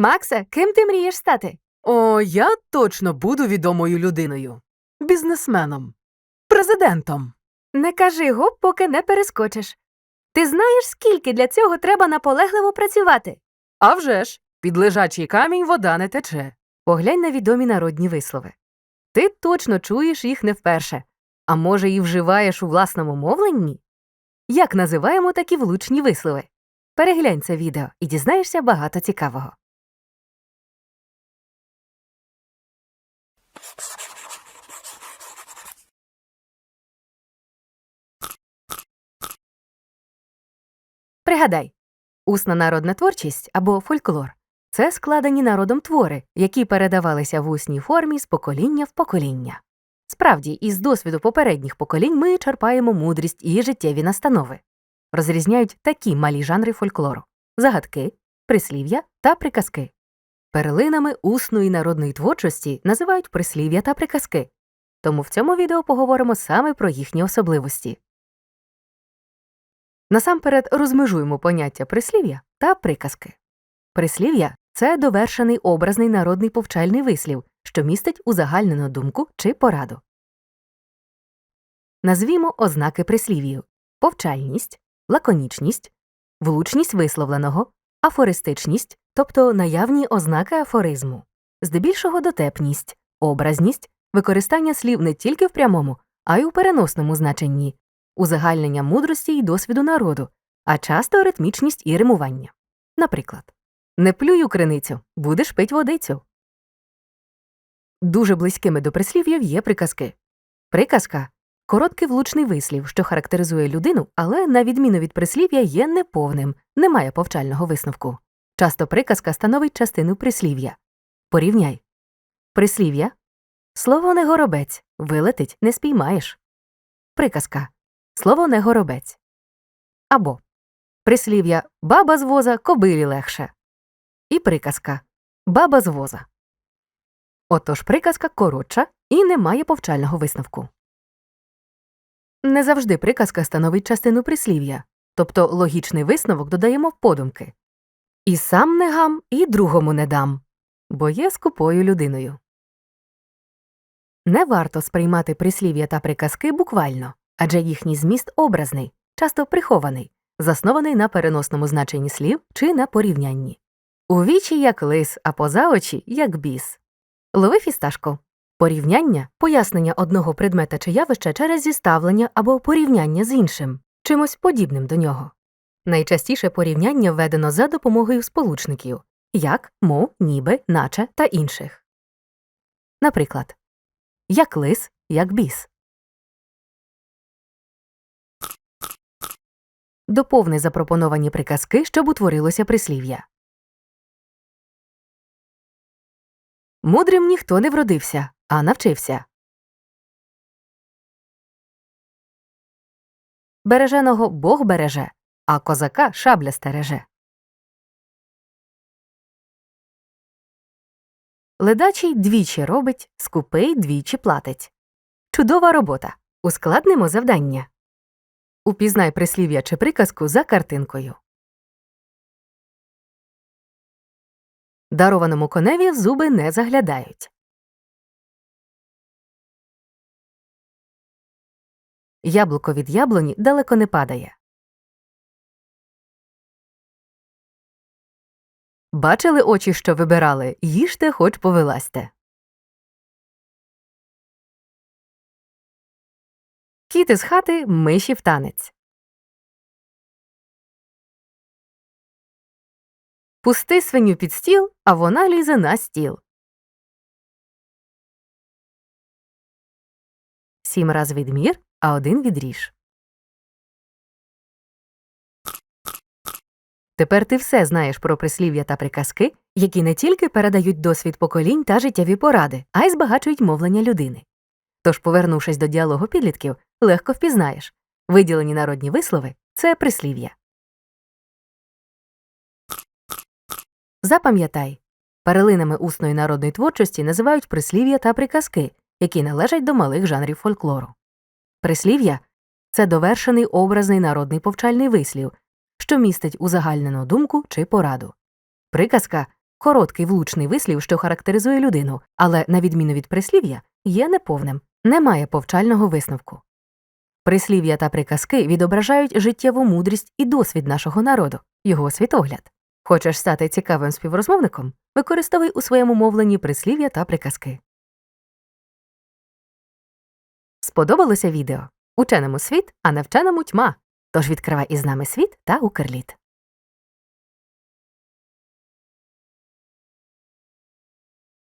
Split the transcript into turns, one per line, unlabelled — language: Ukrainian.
Максе, ким ти мрієш стати?
О, я точно буду відомою людиною. Бізнесменом. Президентом.
Не кажи гоп, поки не перескочиш. Ти знаєш, скільки для цього треба наполегливо працювати?
А вже ж, під лежачий камінь вода не тече.
Поглянь на відомі народні вислови. Ти точно чуєш їх не вперше, а може, і вживаєш у власному мовленні? Як називаємо такі влучні вислови? Переглянь це відео і дізнаєшся багато цікавого. Пригадай, усна народна творчість або фольклор це складені народом твори, які передавалися в усній формі з покоління в покоління. Справді, із досвіду попередніх поколінь ми черпаємо мудрість і життєві настанови. Розрізняють такі малі жанри фольклору загадки, прислів'я та приказки. Перлинами усної народної творчості називають прислів'я та приказки, тому в цьому відео поговоримо саме про їхні особливості. Насамперед розмежуємо поняття прислів'я та приказки. Прислів'я це довершений образний народний повчальний вислів, що містить узагальнену думку чи пораду. Назвімо ознаки прислів'ю повчальність, лаконічність, влучність висловленого, афористичність, тобто наявні ознаки афоризму, здебільшого дотепність, образність, використання слів не тільки в прямому, а й у переносному значенні, узагальнення мудрості й досвіду народу, а часто ритмічність і римування. Наприклад, не плюй криницю, будеш пить водицю. Дуже близькими до прислів'їв є приказки. Приказка короткий влучний вислів, що характеризує людину, але, на відміну від прислів'я, є неповним, не має повчального висновку. Часто приказка становить частину прислів'я. Порівняй. Прислів'я Слово не горобець, вилетить не спіймаєш. Приказка Слово не горобець. Або прислів'я Баба з воза кобилі легше. І приказка Баба з воза. Отож приказка коротша і не має повчального висновку. Не завжди приказка становить частину прислів'я, тобто логічний висновок додаємо в подумки. І сам не гам, і другому не дам, бо є скупою людиною. Не варто сприймати прислів'я та приказки буквально, адже їхній зміст образний, часто прихований, заснований на переносному значенні слів чи на порівнянні. У вічі як лис, а поза очі як біс. Лови фісташко. Порівняння пояснення одного предмета чи явища через зіставлення або порівняння з іншим, чимось подібним до нього. Найчастіше порівняння введено за допомогою сполучників як, мов, ніби, наче та інших. Наприклад, як лис, як біс. Доповни запропоновані приказки, щоб утворилося прислів'я. Мудрим ніхто не вродився, а навчився. Береженого Бог береже, а козака шабля стереже. Ледачий двічі робить, скупий двічі платить. Чудова робота. Ускладнимо завдання. Упізнай прислів'я чи приказку за картинкою. Дарованому коневі зуби не заглядають. Яблуко від яблуні далеко не падає. Бачили очі, що вибирали їжте, хоч повилазьте. Кіт із хати миші в танець. Пусти свиню під стіл, а вона лізе на стіл. Сім раз відмір, а один відріж. Тепер ти все знаєш про прислів'я та приказки, які не тільки передають досвід поколінь та життєві поради, а й збагачують мовлення людини. Тож, повернувшись до діалогу підлітків, легко впізнаєш виділені народні вислови це прислів'я. Запам'ятай, перелинами усної народної творчості називають прислів'я та приказки, які належать до малих жанрів фольклору. Прислів'я це довершений образний народний повчальний вислів, що містить узагальнену думку чи пораду. Приказка короткий влучний вислів, що характеризує людину, але, на відміну від прислів'я, є неповним, не має повчального висновку. Прислів'я та приказки відображають життєву мудрість і досвід нашого народу, його світогляд. Хочеш стати цікавим співрозмовником? Використовуй у своєму мовленні прислів'я та приказки. Сподобалося відео? Ученому світ, а навченому тьма. Тож відкривай із нами світ та Укрліт.